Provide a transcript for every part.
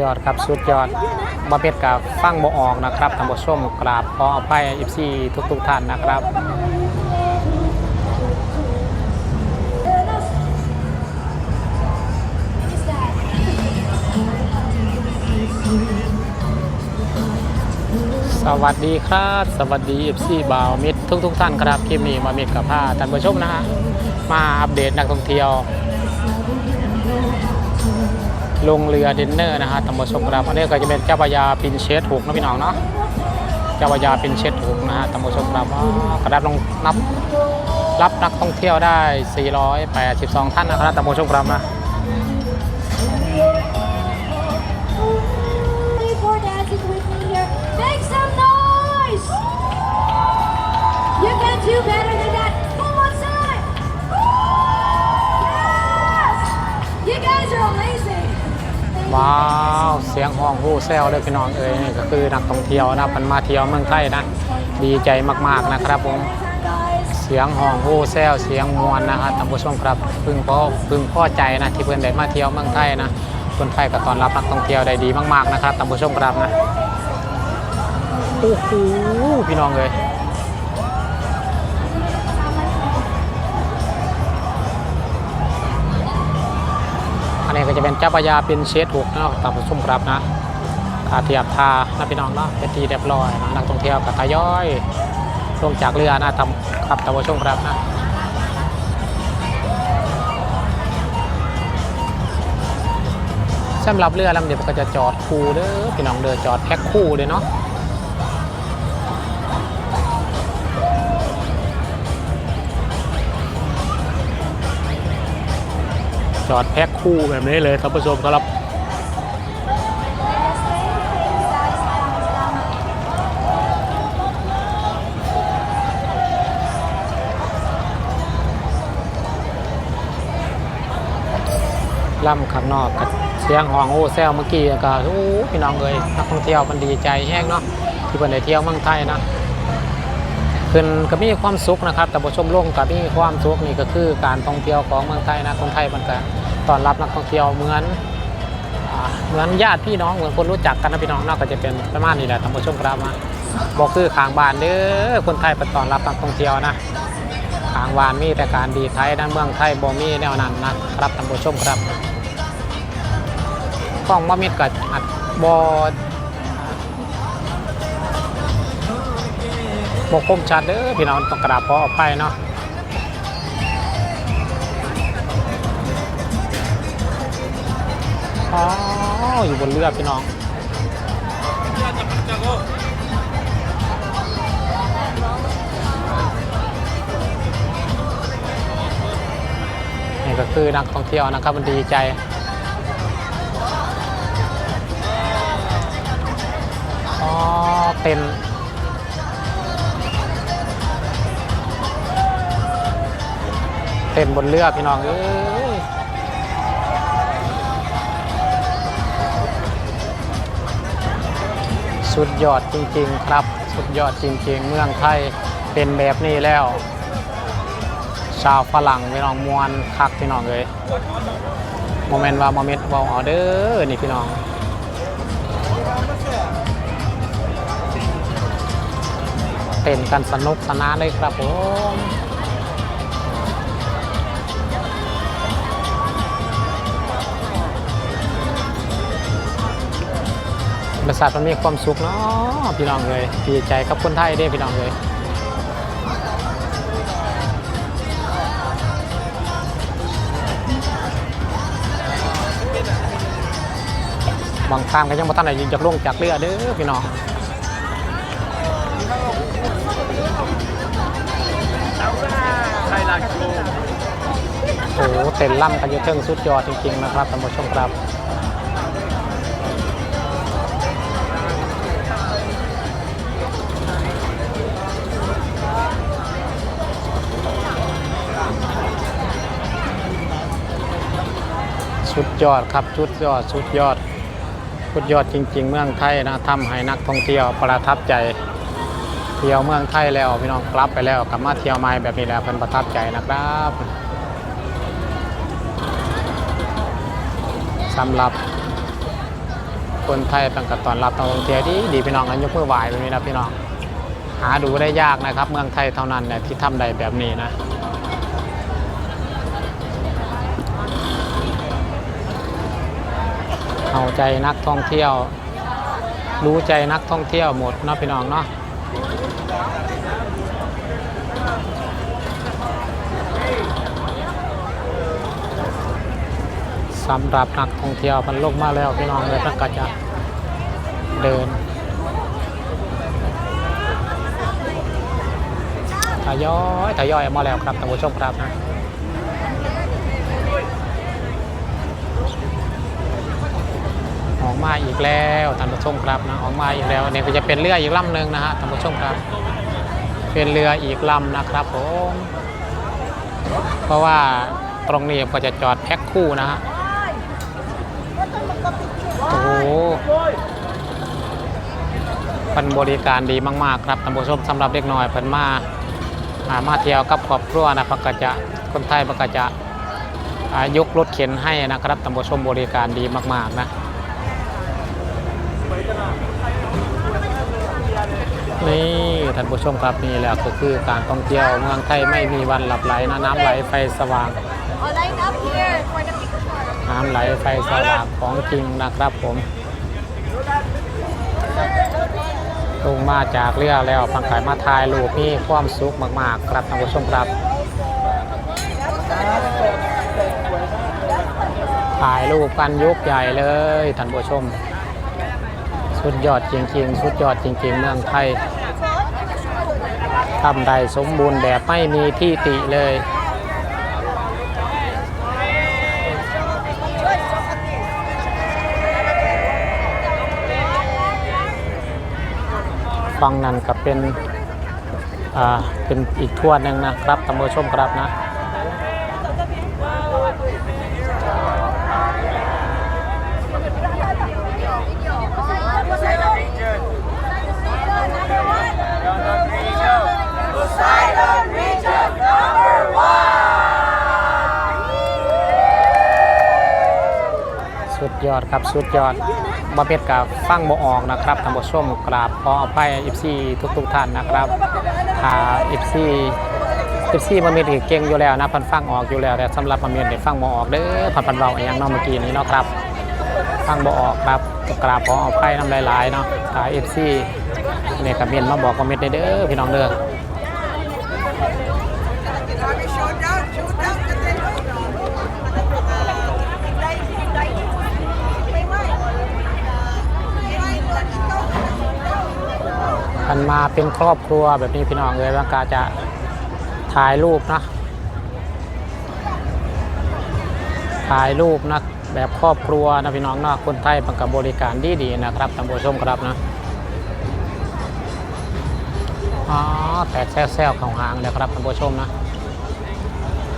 ยอดครับสุดยอดบาเป็ดกับฟังบ่ออกนะครับท่านผู้มกราบขออภัยอีซีทุกทุกๆท่านนะครับสวัสดีครับ สวัสดีเอฟซีบาวมิตรทุกทุกๆท่านครับคลิปนี้มาเมดกับผ้าท่านผู้ชมนะฮะมาอัปเดตนักท่องเที่ยว ลงเรือดินเนอร์นะฮะตำบลสมครับอันนี้ก็จะเป็นเจ้าพญาปินเชสถูกนะพี่น้องเนาะเจ้าพญาปินเชสถูกนะฮะตำบลสมครับกระดับลงนับรับนักท่องเที่ยวได้ 482 ท่านนะครับตำบลสมครับนะ แซวเลยพี่น้องเอ้ยนี่ก็คือนักท่องเที่ยวนะมันมาเที่ยวเมืองไทยนะดีใจมากๆนะครับผมเสียงห้องฮู้แซวเสียงมวลนะครับท่านผู้ชมครับพึงพอพึงพอใจนะที่เพื่อนได้มาเที่ยวเมืองไทยนะคนไทยก็ต้อนรับนักท่องเที่ยวได้ดีมากๆนะครับท่านผู้ชมครับนะโอ้โหพี่น้องเลยอันนี้ก็จะเป็นเจ้าพระยาเป็นเชดถูกนะครับท่านผู้ชมครับนะ อาเทียบทานะพี่น้องเนาะเป็นทีเรียบร้อยนะนักท่องเที่ยวก็ทยอยลงจากเรือนะทำครับท่านผู้ชมครับนะสำหรับเรือลำเดียวก็จะจอดคู่เด้อพี่น้องเด้อจอดแพ็คคู่เลยเนาะจอดแพ็คคู่แบบนี้เลยท่านผู้ชมครับ ล่ำข้างนอกกับเสียงห้องโอ้แซวเมื่อกี้ก็โอ้พี่น้องเลยนักท่องเที่ยวมันดีใจแห้งเนาะที่เพิ่นได้เที่ยวเมืองไทยนะเพิ่นก็มีความสุขนะครับแต่ผู้ชมลงก็มีความสุขนี่ก็คือการท่องเที่ยวของเมืองไทยนะคนไทยมันก็ต้อนรับนักท่องเที่ยวเหมือนเหมือนญาติพี่น้องเหมือนคนรู้จักกันนะพี่น้องเนอกก็จะเป็นประมาณนี้แหละท่านผู้ชมครับนะบอกคือขางบานเด้อคนไทยไปต้อนรับนักท่องเที่ยวนะขางบ้านมีแต่การดีไทยนเมืองไทยบ่มีแนวนั้นนะครับท่านผู้ชมครับ กล้องบ่มิดกับอัดบอบกคมชัดเด้อพี่น้องต้องกระดาบขออภัยเนาะอ๋ออยู่บนเรือพี่น้องนี่ก็คือนักท่องเที่ยวนะครับมันดีใจ เต็นเต็นบนเรือพี่น้องเอ้ยสุดยอดจริง ๆ ครับ สุดยอดจริง ๆ เมืองไทยเป็นแบบนี้แล้ว ชาวฝรั่งพี่น้องมวนคักพี่น้องเลยโมเมนต์ว่าโมเมนต์ว่าเอาเด้อนี่พี่น้อง เต้นกันสนุกสนานเลยครับผมบริษัทมันมีความสุขเนาะพี่น้องเลยดีใจกับคนไทยด้พี่น้องเลยบางทานก็ยังบ่ทันได้ยินจากลงจากเรือเด้อพี่น้อง โอ้โหเต้นล่ำกันอยู่เทิงสุดยอดจริงๆนะครับท่านผู้ชมครับสุดยอดครับสุดยอดสุดยอดสุดยอดจริง ๆ เมืองไทยนะทำให้นักท่องเที่ยวประทับใจ ที่ยวเมืองไทยแล้วพี่น้องกลับไปแล้วกลับมาเที่ยวใหม่แบบนี้แล้วเพิ่นประทับใจนะครับสำหรับคนไทยเป็นกับตอนรับนักท่องเที่ยวดีดีพี่น้องกันยกมือไหวแบบนี้นะพี่น้องหาดูได้ยากนะครับ เมืองไทยเท่านั้นเนี่ยที่ทำได้แบบนี้นะเอาใจนักท่องเที่ยว รู้ใจนักท่องเที่ยวหมดนะพี่น้องเนาะ สำหรับนักท่องเที่ยวมันลงมาแล้วพี่น้องเลยมันก็จะเดินทยอยทยอยมาแล้วครับท่านผู้ชมครับนะออกมาอีกแล้วท่านผู้ชมครับนะออกมาอีกแล้วเนี่ยก็จะเป็นเรืออีกลำหนึ่งนะฮะท่านผู้ชมครับ เป็นเรืออีกลำนะครับผมเพราะว่าตรงนี้ก็จะจอดแพ็คคู่นะฮะ โอ้โหเป็นบริการดีมากๆครับท่านผู้ชมสำหรับเด็กน้อยเป็นมาอามาเที่ยวกับครอบครัวนะพักกจะคนไทยพักกจะอายกรถเข็นให้นะครับท่านผู้ชมบริการดีมาก ๆ นะ นี่ท่านผู้ชมครับนี่แหละก็คือการท่องเที่ยวเมืองไทยไม่มีวันหลับไหลนะน้ำไหลไฟสว่างน้ำไหลไฟสว่างของจริงนะครับผม ลงมาจากเรือแล้วพังขายมาถ่ายรูปมีความสุขมากๆ ครับท่านผู้ชมครับถ่ายรูปกันยุกใหญ่เลยท่านผู้ชม สุดยอดจริงๆ สุดยอดจริง ๆ เมืองไทยทำได้สมบูรณ์แบบไม่มีที่ติเลย ฟังนั้นก็เป็นอ่าเป็นอีกทั่วหนึ่งนะครับท่านผู้ชมครับนะสุดยอดครับ สุดยอด บาเป็ดกับฟังบ่ออกนะครับท่านผู้ชมกราบขออภัยอิฟซีทุกทุกท่านนะครับอ่าอิฟซีเอฟซีบาเม็ดเก่งอยู่แล้วนะพันฟังออกอยู่แล้วแต่สำหรับบาเม็ดเนี่ยฟังบ่ออกเด้อพันพันเราอย่างเนอกเมื่อกี้นี้เนาะครับฟังบ่ออกครับกราบขออภัยน้ำหลายๆเนาะถ้าเอฟซีเนี่ยกับเมียนมาบอกคอมเมนต์ได้เด้อพี่น้องเด้อ มันมาเป็นครอบครัวแบบนี้พี่น้องเลยว่ากาจะถ่ายรูปนะ ถ่ายรูปนะแบบครอบครัวนะพี่น้องนาะคนไทยมันกับบริการดีดีนะครับท่านผู้ชมครับนะอ๋อแตกแซวๆของหางนะครับท่านผู้ชมนะ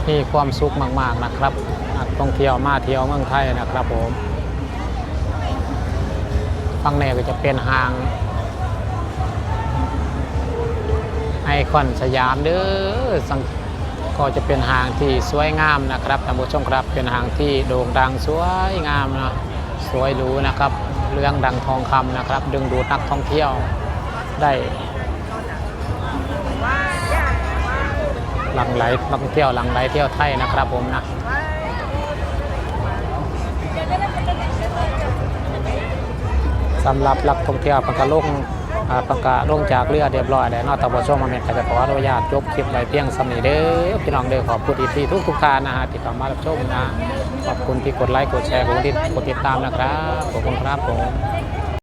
มีความสุขมากๆนะครับนักท่องเที่ยวมาเที่ยวเมืองไทยนะครับผมฟังแนก็จะเป็นหาง ไอคอนสยามเด้อสังก็จะเป็นห้างที่สวยงามนะครับท่านผู้ชมครับเป็นห้างที่โด่งดังสวยงามนะสวยหรูนะครับ เรื่องดังทองคำนะครับ ดึงดูดนักท่องเที่ยวได้หลังไหลนักท่องเที่ยวหลังไหลเที่ยวไทยนะครับผมนะสำหรับนักท่องเที่ยวปังกะลง อาประกาศลงจากเรือเรียบร้อยแล้วนอกตะบช่วงมาเมนแต่ก็ขออนุญาตยกคลิปไว้เพียงสำนีเด้อพี่น้องเด้อขอบคุณอีกทีทุกทุกท่านนะฮะที่เข้ามารับชมนะขอบคุณที่กดไลค์กดแชร์กดติดตามนะครับขอบคุณครับผม